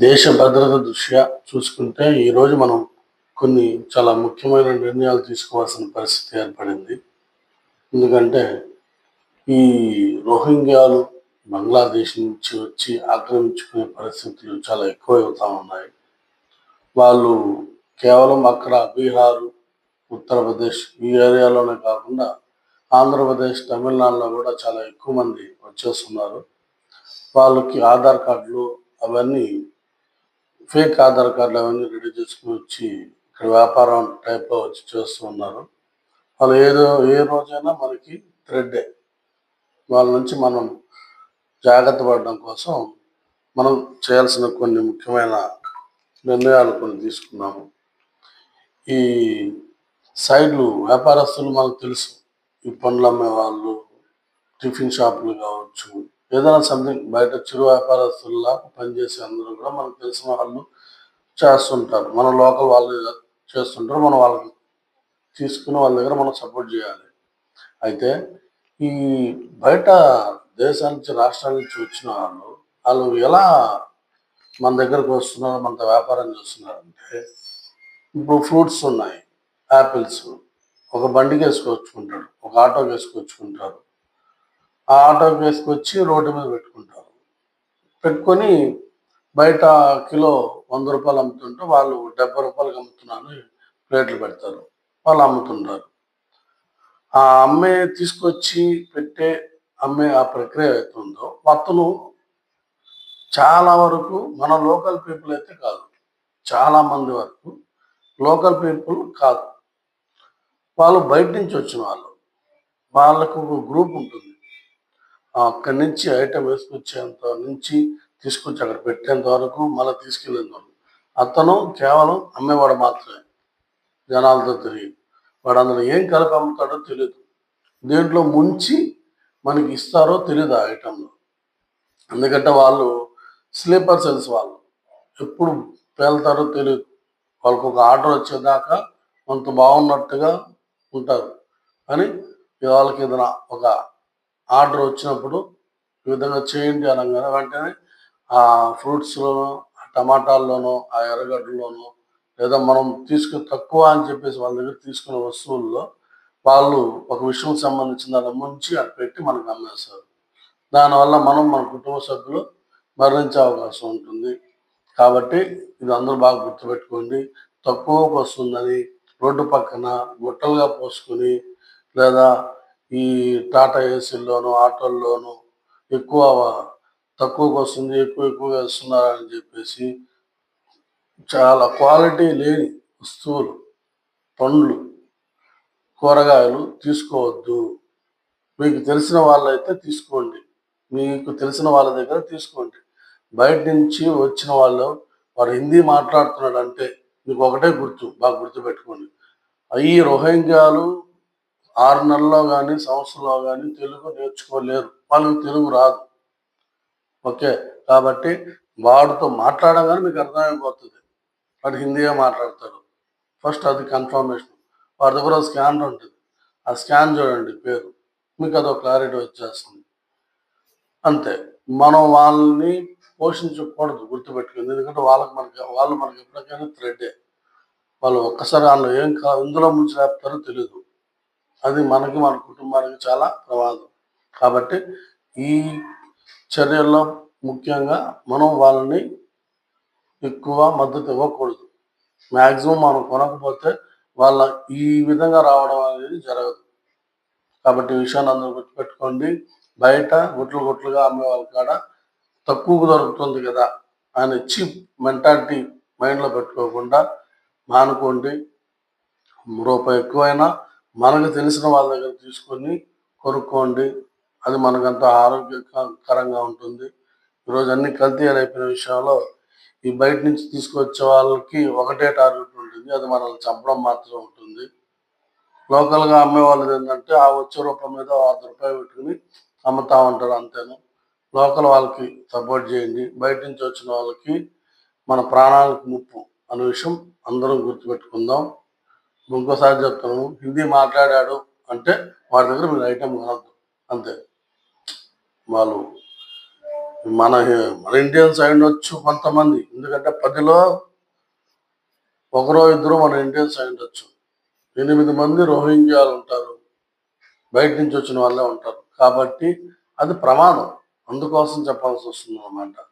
దేశ భద్రత దృష్ట్యా చూసుకుంటే ఈరోజు మనం కొన్ని చాలా ముఖ్యమైన నిర్ణయాలు తీసుకోవాల్సిన పరిస్థితి ఏర్పడింది. ఎందుకంటే ఈ రోహింగ్యాలు బంగ్లాదేశ్ నుంచి వచ్చి ఆక్రమించుకునే పరిస్థితులు చాలా ఎక్కువ అవుతా ఉన్నాయి. వాళ్ళు కేవలం అక్కడ బీహారు ఉత్తరప్రదేశ్ ఈ ఏరియాలోనే కాకుండా ఆంధ్రప్రదేశ్ తమిళనాడులో కూడా చాలా ఎక్కువ మంది వచ్చేస్తున్నారు. వాళ్ళకి ఆధార్ కార్డులు అవన్నీ ఫేక్ ఆధార్ కార్డులు అవన్నీ రెడీ చేసుకుని వచ్చి ఇక్కడ వ్యాపారం టైప్లో వచ్చి చేస్తూ ఉన్నారు. వాళ్ళు ఏదో ఏ రోజైనా మనకి థ్రెడ్డే వాళ్ళ నుంచి మనం జాగ్రత్త పడడం కోసం మనం చేయాల్సిన కొన్ని ముఖ్యమైన నిర్ణయాలు కొన్ని తీసుకున్నాము. ఈ సైడ్లు వ్యాపారస్తులు మనకు తెలుసు. ఈ పండ్లు అమ్మే వాళ్ళు టిఫిన్ షాపులు కావచ్చు ఏదైనా సంథింగ్ బయట చిరు వ్యాపారస్తుల్లా పనిచేసే అందరూ కూడా మనకు తెలిసిన వాళ్ళు చేస్తుంటారు. మన లోకల్ వాళ్ళు చేస్తుంటారు. మనం వాళ్ళకి తీసుకుని వాళ్ళ దగ్గర మనం సపోర్ట్ చేయాలి. అయితే ఈ బయట దేశాల నుంచి రాష్ట్రాల నుంచి వచ్చిన వాళ్ళు వాళ్ళు ఎలా మన దగ్గరకు వస్తున్నారు మనతో వ్యాపారం చేస్తున్నారు అంటే ఇప్పుడు ఫ్రూట్స్ ఉన్నాయి. యాపిల్స్ ఒక బండికి వేసుకొచ్చుకుంటాడు. ఒక ఆటోకి వేసుకొచ్చుకుంటారు ఆ ఆటోకి వేసుకొచ్చి రోడ్డు మీద పెట్టుకుంటారు. పెట్టుకొని బయట కిలో వంద రూపాయలు అమ్ముతుంటే వాళ్ళు డెబ్బై రూపాయలకి అమ్ముతున్నాను ప్లేట్లు పెడతారు వాళ్ళు అమ్ముతుంటారు. ఆ అమ్మే తీసుకొచ్చి పెట్టే అమ్మే ఆ ప్రక్రియ అవుతుందో అతను చాలా వరకు మన లోకల్ పీపుల్ అయితే కాదు చాలా మంది వరకు లోకల్ పీపుల్ కాదు. వాళ్ళు బయట నుంచి వచ్చిన వాళ్ళు వాళ్ళకు ఒక గ్రూప్ ఉంటుంది. అక్కడి నుంచి ఐటమ్ వేసుకొచ్చేంత నుంచి తీసుకొచ్చి అక్కడ పెట్టేంత వరకు మళ్ళీ తీసుకెళ్ళేంత వరకు. అతను కేవలం అమ్మేవాడు మాత్రమే. జనాలతో తిరిగి. వాడు అందులో ఏం కలిపి అమ్ముతాడో తెలియదు దేంట్లో ముంచి మనకి ఇస్తారో తెలియదు ఆ ఐటెంలో. ఎందుకంటే వాళ్ళు స్లీపర్ సెల్స్ వాళ్ళు. ఎప్పుడు పేలుతారో తెలియదు వాళ్ళకు ఒక ఆర్డర్ వచ్చేదాకా కొంత బాగున్నట్టుగా ఉంటారు. కానీ వాళ్ళకి ఏదైనా ఒక ఆర్డర్ వచ్చినప్పుడు ఈ విధంగా చేయండి అనగానే వెంటనే ఆ ఫ్రూట్స్లోనో టమాటాల్లోనో ఆ ఎర్రగడ్డలోనో లేదా మనం తీసుకుని తక్కువ అని చెప్పేసి వాళ్ళ దగ్గర తీసుకునే వస్తువుల్లో వాళ్ళు ఒక విషయం సంబంధించిన దాన్ని ముంచి అటు పెట్టి మనకు అమ్మేస్తారు. దానివల్ల మనం మన కుటుంబ సభ్యులు మరణించే అవకాశం ఉంటుంది. కాబట్టి ఇది అందరూ బాగా గుర్తుపెట్టుకోండి. తక్కువకు వస్తుందని రోడ్డు పక్కన గుట్టలుగా పోసుకొని లేదా ఈ టాటా ఏసీల్లోను ఆటోల్లోనూ ఎక్కువ తక్కువకు వస్తుంది ఎక్కువ ఎక్కువ వేస్తున్నారని చెప్పేసి చాలా క్వాలిటీ లేని వస్తువులు పండ్లు కూరగాయలు తీసుకోవద్దు. మీకు తెలిసిన వాళ్ళైతే తీసుకోండి. మీకు తెలిసిన వాళ్ళ దగ్గర తీసుకోండి. బయట నుంచి వచ్చిన వాళ్ళు వాడు హిందీ మాట్లాడుతున్నాడు అంటే మీకు ఒకటే గుర్తు బాగా గుర్తుపెట్టుకోండి. ఈ రోహింగ్యాలు ఆరు నెలల్లో కానీ సంవత్సరంలో కానీ తెలుగు నేర్చుకోలేరు. వాళ్ళకి తెలుగు రాదు. ఓకే? కాబట్టి వాడితో మాట్లాడగానే మీకు అర్థమైపోతుంది. వాడు హిందీయే మాట్లాడతాడు. ఫస్ట్ అది కన్ఫర్మేషన్. వాడి దగ్గర స్కానర్ ఉంటుంది. ఆ స్కాన్ చూడండి పేరు. మీకు అదో క్లారిటీ వచ్చేస్తుంది. అంతే. మనం వాళ్ళని పోషించకూడదు గుర్తుపెట్టుకుంది ఎందుకంటే వాళ్ళకి మనకి వాళ్ళు మనకి ఎప్పటికైనా థ్రెడ్డే వాళ్ళు ఒక్కసారి వాళ్ళు ఏం కా ఇందులో ముంచి లేపుతారో తెలియదు అది మనకి మన కుటుంబానికి చాలా ప్రమాదం. కాబట్టి ఈ చర్యల్లో ముఖ్యంగా మనం వాళ్ళని ఎక్కువ మద్దతు ఇవ్వకూడదు. మ్యాక్సిమం మనం కొనకపోతే వాళ్ళ ఈ విధంగా రావడం అనేది జరగదు. కాబట్టి విషయాన్ని అందరూ గుర్తుపెట్టుకోండి. బయట గుట్లు గుట్లుగా అమ్మే వాళ్ళ కాడ తక్కువకు దొరుకుతుంది కదా అని చీప్ మెంటాలిటీ మైండ్లో పెట్టుకోకుండా మానుకోండి. రూపాయి ఎక్కువైనా మనకు తెలిసిన వాళ్ళ దగ్గర తీసుకొని కొనుక్కోండి. అది మనకంత ఆరోగ్యకరంగా ఉంటుంది. ఈరోజు అన్ని కల్తీ అయిపోయిన విషయంలో ఈ బయట నుంచి తీసుకొచ్చే వాళ్ళకి ఒకటే టార్గెట్ ఉంటుంది. అది మనల్ని చంపడం మాత్రం ఉంటుంది. లోకల్గా అమ్మే వాళ్ళది ఏంటంటే ఆ వచ్చే రూపాయి మీద వంద రూపాయలు పెట్టుకుని అమ్ముతా ఉంటారు అంతేను? లోకల్ వాళ్ళకి సపోర్ట్ చేయండి. బయట నుంచి వచ్చిన వాళ్ళకి మన ప్రాణాలకు ముప్పు అనే విషయం అందరం గుర్తుపెట్టుకుందాం. ఇంకోసారి చెప్తాను. హిందీ మాట్లాడాడు అంటే వాడి దగ్గర మీరు ఐటమ్ కొనద్దు అంతే. వాళ్ళు మన మన ఇండియన్స్ అయి కొంతమంది. ఎందుకంటే పదిలో ఒకరో ఇద్దరు మన ఇండియన్స్ అయిండొచ్చు ఎనిమిది మంది రోహింగ్యాలు ఉంటారు. బయట నుంచి వచ్చిన వాళ్ళే ఉంటారు. కాబట్టి అది ప్రమాదం. అందుకోసం చెప్పాల్సి వస్తుంది అన్నమాట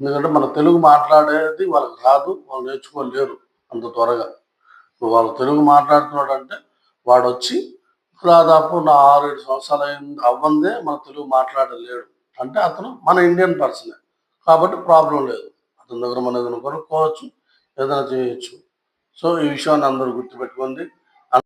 ఎందుకంటే మన తెలుగు మాట్లాడేది వాళ్ళకి రాదు. వాళ్ళు నేర్చుకోలేరు అంత త్వరగా. వాళ్ళు తెలుగు మాట్లాడుతున్నాడు అంటే వాడు వచ్చి దాదాపు నా ఆరు ఏడు సంవత్సరాలు అయింది అవ్వందే మన తెలుగు మాట్లాడలేడు. అంటే అతను మన ఇండియన్ పర్సనే. కాబట్టి ప్రాబ్లం లేదు. అతని దగ్గర మనం ఏదైనా కొనుక్కోవచ్చు ఏదైనా చేయొచ్చు. సో ఈ విషయాన్ని అందరూ గుర్తుపెట్టుకోండి.